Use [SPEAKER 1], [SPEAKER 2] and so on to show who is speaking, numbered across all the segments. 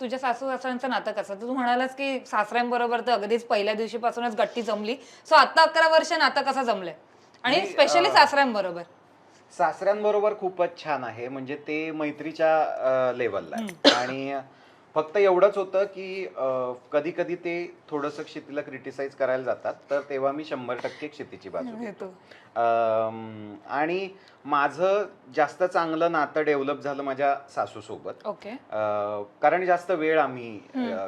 [SPEAKER 1] तुझ्या सासू सासऱ्यांचं नातं कसं? तू म्हणालास की सासऱ्यांबरोबर तर अगदीच पहिल्या दिवशीपासूनच गट्टी जमली. सो आता अकरा वर्ष नातं कसं जमलंय? आणि
[SPEAKER 2] मी,
[SPEAKER 1] स्पेशली
[SPEAKER 2] अं,
[SPEAKER 1] सासऱ्यांबरोबर.
[SPEAKER 2] सासऱ्यांबरोबर खूपच छान आहे. म्हणजे ते मैत्रीच्या लेवलला आहे. आणि फक्त एवढंच होतं की कधी कधी ते थोडंसं क्षितीला क्रिटिसाइज करायला जातात तर तेव्हा मी शंभर टक्के क्षितीची बाजू घेतो. आणि माझं जास्त चांगलं नातं डेव्हलप झालं माझ्या सासूसोबत.
[SPEAKER 1] ओके.
[SPEAKER 2] कारण जास्त वेळ आम्ही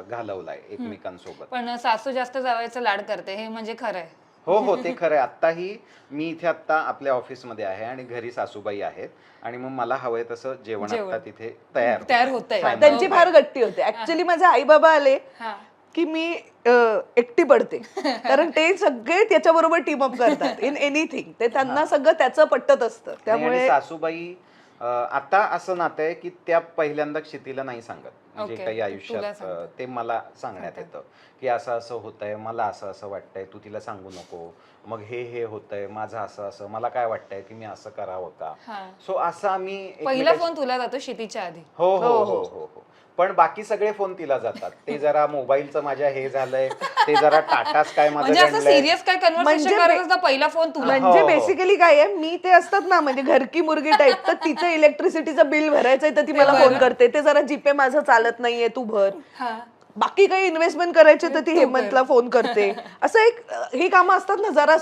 [SPEAKER 2] घालवलाय एकमेकांसोबत.
[SPEAKER 1] पण सासू जास्त जावायचं लाड करते हे म्हणजे खरं आहे
[SPEAKER 2] हो हो ते खरं आहे. आत्ताही मी इथे आत्ता आपल्या ऑफिसमध्ये आहे आणि घरी सासूबाई आहेत आणि मग मला हवंय तसं जेवण
[SPEAKER 1] जेवण.
[SPEAKER 2] आता तिथे तयार होतं.
[SPEAKER 1] तयार होतंय.
[SPEAKER 2] Final.
[SPEAKER 3] त्यांची फार गट्टी होते. ऍक्च्युली माझे आई बाबा आले
[SPEAKER 1] हा.
[SPEAKER 3] की मी अ, एकटी पडते. कारण ते सगळे त्याच्याबरोबर टीम अप करतात इन एनिथिंग ते त्यांना सगळं त्याचं पटत असतं. त्यामुळे
[SPEAKER 2] सासूबाई अं, आता असं नातं आहे की त्या पहिल्यांदा क्षितीला नाही सांगत. म्हणजे
[SPEAKER 1] Okay.
[SPEAKER 2] काही आयुष्यात ते मला सांगण्यात येतं की असं असं होतंय मला असं असं वाटतंय तू तिला सांगू नको. मग हे हे होतंय माझं असं असं मला काय वाटतंय की मी असं करावं का?
[SPEAKER 1] हा.
[SPEAKER 2] सो असं आम्ही
[SPEAKER 1] पहिला फोन तुला जातो शितीच्या आधी.
[SPEAKER 2] हो हो
[SPEAKER 3] हो,
[SPEAKER 2] हो
[SPEAKER 3] हो.
[SPEAKER 2] हो हो. पण बाकी सगळे फोन तिला जातात. ते जरा मोबाईलचं माझ्या हे झालंय ते जरा टाटास काय माझं
[SPEAKER 1] म्हणजे. सिरियस काय कन्व्हर्सेशन
[SPEAKER 3] म्हणजे
[SPEAKER 1] करायचं पहिला फोन तुला.
[SPEAKER 3] म्हणजे. बेसिकली काय आहे मी ते असतात ना म्हणजे घरकी मुर्गी टाईप तर तिचं इलेक्ट्रिसिटीचं बिल भरायचंय तर ती मला फोन करते. ते जरा जीपे माझं चालत नाहीये तू भर.
[SPEAKER 1] हा.
[SPEAKER 3] बाकी काही इन्व्हेस्टमेंट करायचे तर ती हेमंतला फोन करते. असं एक ही कामं असतात ना जरा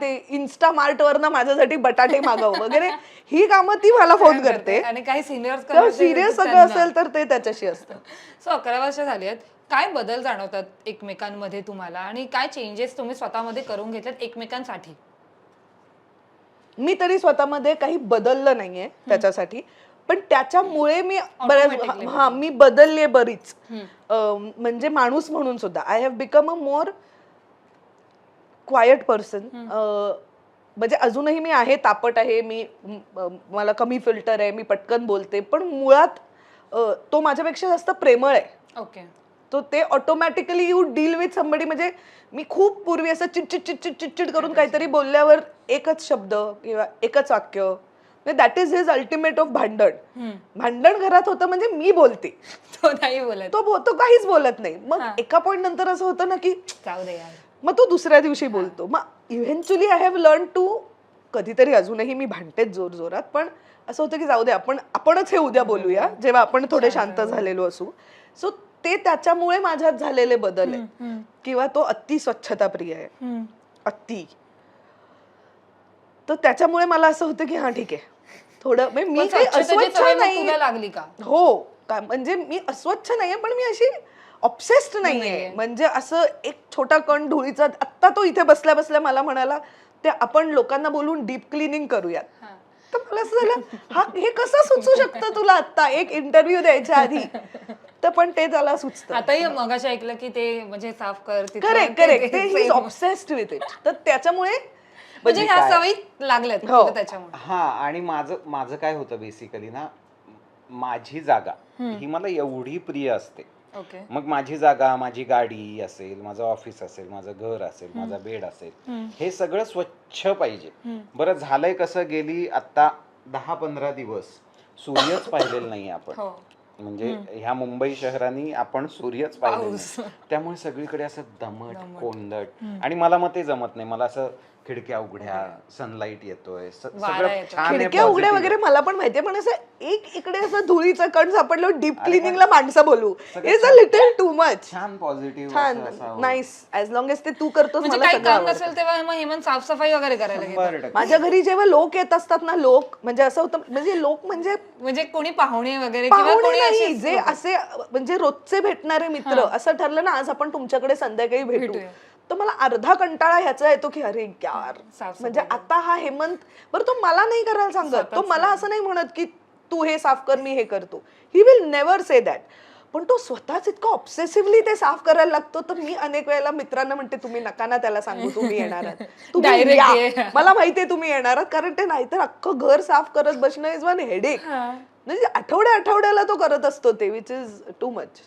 [SPEAKER 3] ते इन्स्टा मार्ट वर ना माझ्यासाठी बटाटे मागव वगैरे. ही कामं ती मला फोन करते.
[SPEAKER 1] आणि काही सिनियर्स
[SPEAKER 3] सिरियस सगळं असेल तर ते त्याच्याशी असतं.
[SPEAKER 1] सो अकरा वर्ष झाली आहेत. काय बदल जाणवतात एकमेकांमध्ये तुम्हाला? आणि काय चेंजेस तुम्ही स्वतःमध्ये करून घेतलेत एकमेकांसाठी?
[SPEAKER 3] मी तरी स्वतःमध्ये काही बदललं नाहीये त्याच्यासाठी. पण त्याच्यामुळे मी बऱ्याच हा मी बदलले बरीच. म्हणजे माणूस म्हणून सुद्धा. I have become a more quiet person म्हणजे अजूनही मी आहे तापट आहे मी मला कमी फिल्टर आहे मी पटकन बोलते पण मुळात तो माझ्यापेक्षा जास्त प्रेमळ आहे.
[SPEAKER 1] ओके
[SPEAKER 3] तो ते automatically you deal with somebody म्हणजे मी खूप पूर्वी असं चिडचिड चिडचिड चिडचिड करून काहीतरी बोलल्यावर एकच शब्द किंवा एकच वाक्य that is his ultimate of भांडण. भांडण घरात होतं म्हणजे मी बोलते.
[SPEAKER 1] तो नाही बोलत.
[SPEAKER 3] तो बो- तो काहीच बोलत नाही. मग एका पॉईंट नंतर असं होतं ना की
[SPEAKER 1] जाऊ दे यार.
[SPEAKER 3] मग तो दुसऱ्या दिवशी बोलतो. मग eventually I have learn to कधीतरी अजूनही मी भांडतेच जोर जोरात पण असं होतं की जाऊ दे आपण आपणच हे उद्या बोलूया. जेव्हा आपण थोडे शांत झालेलो असू. सो ते त्याच्यामुळे माझ्यात झालेले बदल आहे. किंवा तो अति स्वच्छता प्रिय आहे अति. तर त्याच्यामुळे मला असं होतं की हा ठीक आहे. थोडं म्हणजे मी काही अस्वच्छ नाही
[SPEAKER 1] लागली का?
[SPEAKER 3] हो का म्हणजे मी अस्वच्छ नाहीये पण मी अशी ऑब्सेस्ड नाहीये. म्हणजे असं एक छोटा कण धुळीचा आत्ता तो इथे बसल्या बसल्या मला म्हणाला ते आपण लोकांना बोलून डीप क्लिनिंग करूयात. तर मला असं झालं हा हे कसं सुचू शकतं तुला आता एक इंटरव्ह्यू द्यायच्या आधी. तर पण ते त्याला सुचतं.
[SPEAKER 1] आताही मगाशी ऐकलं की ते म्हणजे साफ कर
[SPEAKER 3] करेक्ट करेक्ट
[SPEAKER 1] ते.
[SPEAKER 3] ऑब्सेस्ड विथ इट तर त्याच्यामुळे
[SPEAKER 1] म्हणजे ह्या
[SPEAKER 2] काय?
[SPEAKER 1] सवयी लागल्यात
[SPEAKER 3] हो.
[SPEAKER 1] तुला त्याच्यामुळे.
[SPEAKER 2] हा आणि माझं माझं काय होतं बेसिकली ना माझी जागा ही मला एवढी प्रिय असते.
[SPEAKER 1] ओके.
[SPEAKER 2] मग माझी जागा माझी गाडी असेल माझं ऑफिस असेल माझं घर असेल माझा बेड असेल हे सगळं स्वच्छ पाहिजे. बरं झालंय कसं गेली आता दहा पंधरा दिवस सूर्यच पाहिलेला नाही आपण.
[SPEAKER 1] हो.
[SPEAKER 2] म्हणजे ह्या मुंबई शहराने आपण सूर्यच पाहिले नाही. त्यामुळे सगळीकडे असं दमट कोंदट. आणि मला मग ते जमत नाही. मला असं खिडक्या उघड्या सनलाईट येतोय स-
[SPEAKER 1] वारा
[SPEAKER 2] सगळं
[SPEAKER 1] येतो.
[SPEAKER 2] छान आहे,
[SPEAKER 3] खिडक्या उघड्या
[SPEAKER 2] positive.
[SPEAKER 3] वगैरे मला पण माहितीये पण असं एक इकडे असं धुळीचं कण सापडलं डीप क्लिनिंगला माणसं बोलू.
[SPEAKER 2] सगळं
[SPEAKER 3] is a little too much
[SPEAKER 2] छान पॉझिटिव्ह
[SPEAKER 3] छान. नाईस ऍज लॉंग एज ते तू करतोस
[SPEAKER 1] म्हणजे
[SPEAKER 3] मला
[SPEAKER 1] काही
[SPEAKER 3] सगळं
[SPEAKER 1] काम
[SPEAKER 3] आवडतं.
[SPEAKER 1] नसेल तेव्हा मग हेमंत साफसफाई वगैरे करायला
[SPEAKER 3] माझ्या घरी जेव्हा लोक येत असतात ना लोक म्हणजे असं होतं म्हणजे लोक म्हणजे
[SPEAKER 1] म्हणजे कोणी पाहुणे वगैरे किंवा
[SPEAKER 3] पाहुणे
[SPEAKER 1] कोणी
[SPEAKER 3] नाही जे असे म्हणजे रोजचे भेटणारे मित्र असं ठरलं ना आज आपण तुमच्याकडे संध्याकाळी भेटू.
[SPEAKER 1] भेटूया.
[SPEAKER 3] तर मला अर्धा कंटाळा ह्याचा येतो की अरे यार म्हणजे आता हा हेमंत बरं तो मला नाही करायला सांगत तो मला असं नाही म्हणत की तू हे साफ कर मी हे करतो. He will never say that पण तो स्वतःच इतकं ऑब्सेसिव्हली ते साफ करायला लागतो तर मी अनेक वेळेला मित्रांना म्हणते तुम्ही नका ना त्याला सांगू तुम्ही येणार. मला माहितीये तुम्ही येणार आहात कारण ते नाहीतर अख्खं घर साफ करत बसणं इज वन हेडेक म्हणजे आठवड्या आठवड्याला तो करत असतो ते विच इज टू मच